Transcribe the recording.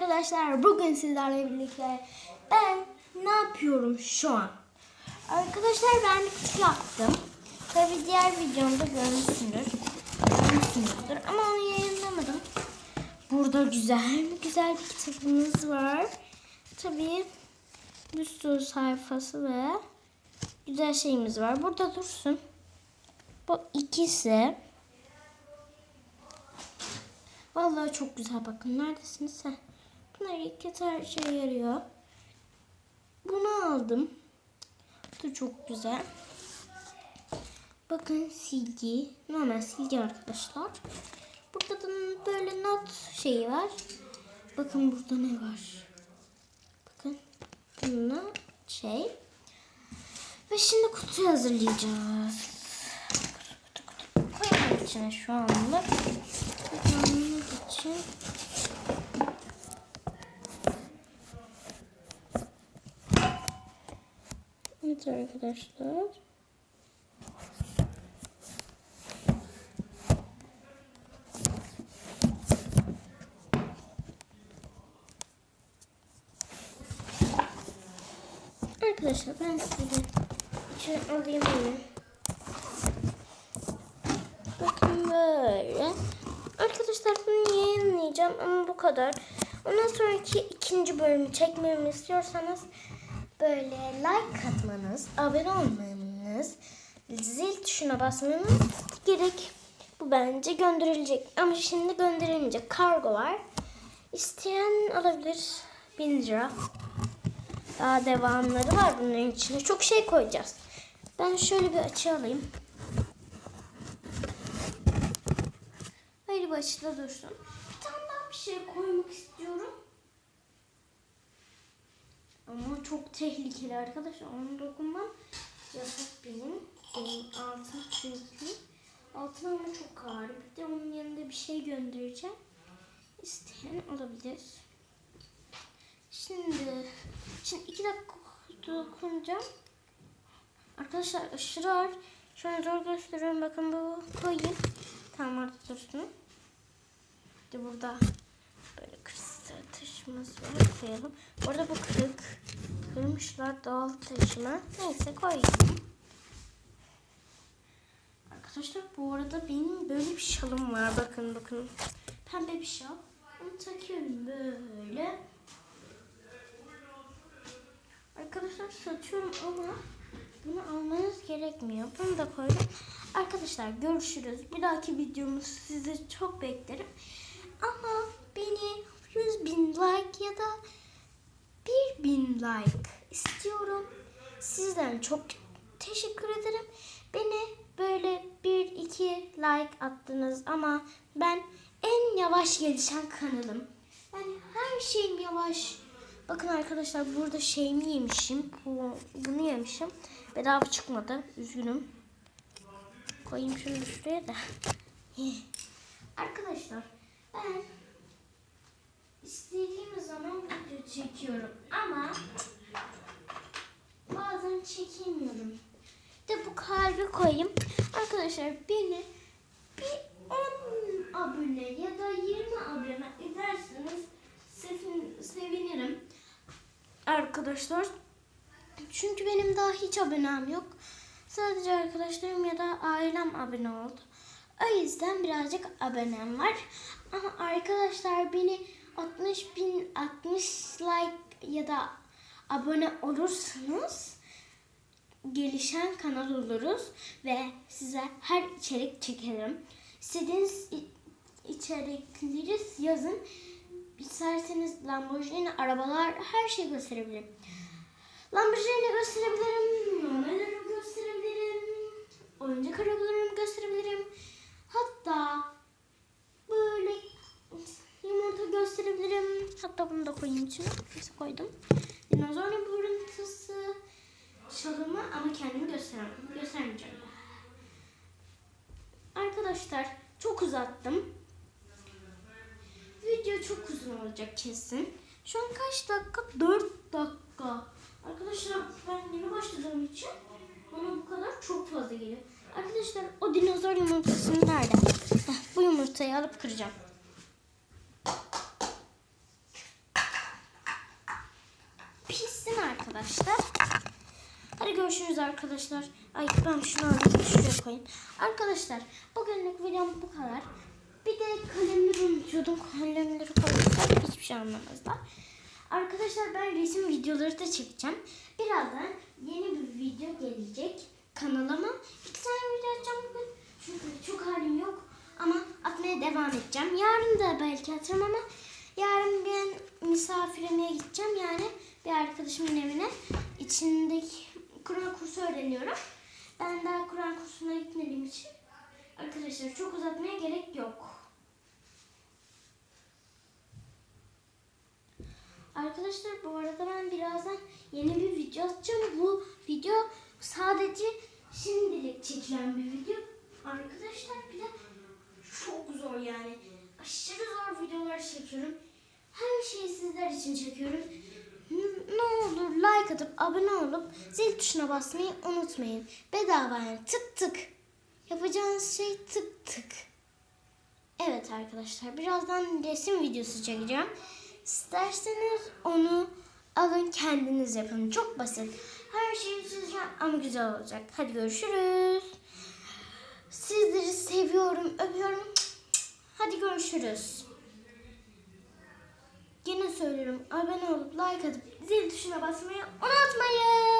arkadaşlar. Bugün sizlerle birlikte ben ne yapıyorum şu an? Arkadaşlar ben kutu yaptım. Tabi diğer videomda görmüşsündür. Görmüşsündür ama onu yayınlamadım. Burada güzel güzel bir kitabımız var. Tabi bir sayfası ve güzel şeyimiz var. Burada dursun. Bu ikisi Vallahi çok güzel bakın. Neredesiniz sen? Bunlar kez her şeye yarıyor. Bunu aldım. Bu da çok güzel. Bakın silgi. Normal silgi arkadaşlar. Burada da böyle not şeyi var. Bakın burada ne var? Bakın. Bununla şey. Ve şimdi kutuyu hazırlayacağız. Kutu kutu kutu koyalım içine şu anlık. Kullanmak için Evet arkadaşlar. Arkadaşlar ben size içine alayım bunu. Bakın böyle. Arkadaşlar bunu yayınlayacağım ama bu kadar. Ondan sonraki ikinci bölümü çekmemi istiyorsanız böyle like atmanız, abone olmanız, zil tuşuna basmanız gerek. Bu bence gönderilecek. Ama şimdi gönderilmeyecek. Kargo var. İsteyen alabilir. 1000 lira. Daha devamları var bunların içine. Çok şey koyacağız. Ben şöyle bir açı alayım. Hayır başta dursun. Bir tane daha bir şey koymak istiyorum. Ama çok tehlikeli arkadaşlar. Onu dokunmam yasak benim. Benim altın çünkü. Altın ama çok ağır. Bir de onun yanında bir şey göndereceğim. İsteyen alabilir. Şimdi, şimdi iki dakika dokunacağım. Arkadaşlar aşırı ağır. Şu zor gösteriyorum. Bakın bu koyayım. Tamam orada dursun. De burada böyle kristal taşımız var. Koyalım. Orada bu kırık. Kırmışlar doğal taşıma. Neyse koyayım. Arkadaşlar bu arada benim böyle bir şalım var. Bakın bakın. Pembe bir şal. Onu takıyorum böyle. Arkadaşlar satıyorum ama bunu almanız gerekmiyor. Bunu da koydum. Arkadaşlar görüşürüz. Bir dahaki videomuz sizi çok beklerim. Ama beni 100 bin like ya da 1 bin like istiyorum. Sizden çok teşekkür ederim. Beni böyle 1-2 like attınız ama ben en yavaş gelişen kanalım. Yani her şeyim yavaş. Bakın arkadaşlar burada şeyimi yemişim. Bu, bunu yemişim. Bedava çıkmadı. Üzgünüm. Koyayım şunu şuraya da. arkadaşlar ben çekiyorum ama bazen çekemiyorum. De bu kalbi koyayım. Arkadaşlar beni bir 10 abone ya da 20 abone ederseniz sevin, sevinirim. Arkadaşlar çünkü benim daha hiç abonem yok. Sadece arkadaşlarım ya da ailem abone oldu. O yüzden birazcık abonem var. Ama arkadaşlar beni 60 bin 60 like ya da abone olursanız gelişen kanal oluruz ve size her içerik çekerim. İstediğiniz içerikleri yazın. İsterseniz Lamborghini, arabalar, her şeyi gösterebilirim. Lamborghini gösterebilirim, normalleri gösterebilirim, oyuncak arabalarımı gösterebilirim. Hatta böyle yumurta gösterebilirim. Hatta içine. Neyse koydum. Dinozor yumurtası şalımı ama kendimi gösteremem. Göstermeyeceğim. Arkadaşlar çok uzattım. Video çok uzun olacak kesin. Şu an kaç dakika? 4 dakika. Arkadaşlar ben yeni başladığım için bana bu kadar çok fazla geliyor. Arkadaşlar o dinozor yumurtasını nerede? Bu yumurtayı alıp kıracağım. Arkadaşlar. Hadi görüşürüz arkadaşlar. Ay ben şunu alayım şuraya koyayım. Arkadaşlar bugünlük videom bu kadar. Bir de kalemleri unutuyordum. Kalemleri koyarsak hiçbir şey anlamazlar. Arkadaşlar ben resim videoları da çekeceğim. Birazdan yeni bir video gelecek kanalıma. İki tane video atacağım bugün. Çünkü çok halim yok. Ama atmaya devam edeceğim. Yarın da belki atarım ama yarın ben misafirliğe gideceğim. Yani bir arkadaşımın evine. İçindeki Kur'an kursu öğreniyorum. Ben daha Kur'an kursuna gitmediğim için arkadaşlar çok uzatmaya gerek yok. Arkadaşlar bu arada ben birazdan yeni bir video atacağım. Bu video sadece şimdilik çekilen bir video. Arkadaşlar bir de çok zor yani. Aşırı zor videolar çekiyorum. Her şeyi sizler için çekiyorum. Ne olur like atıp abone olup zil tuşuna basmayı unutmayın. Bedava yani tık tık. Yapacağınız şey tık tık. Evet arkadaşlar birazdan resim videosu çekeceğim. İsterseniz onu alın kendiniz yapın. Çok basit. Her şeyi çizeceğim ama güzel olacak. Hadi görüşürüz. Sizleri seviyorum, öpüyorum. Hadi görüşürüz. Abone olup like atıp zil tuşuna basmayı unutmayın.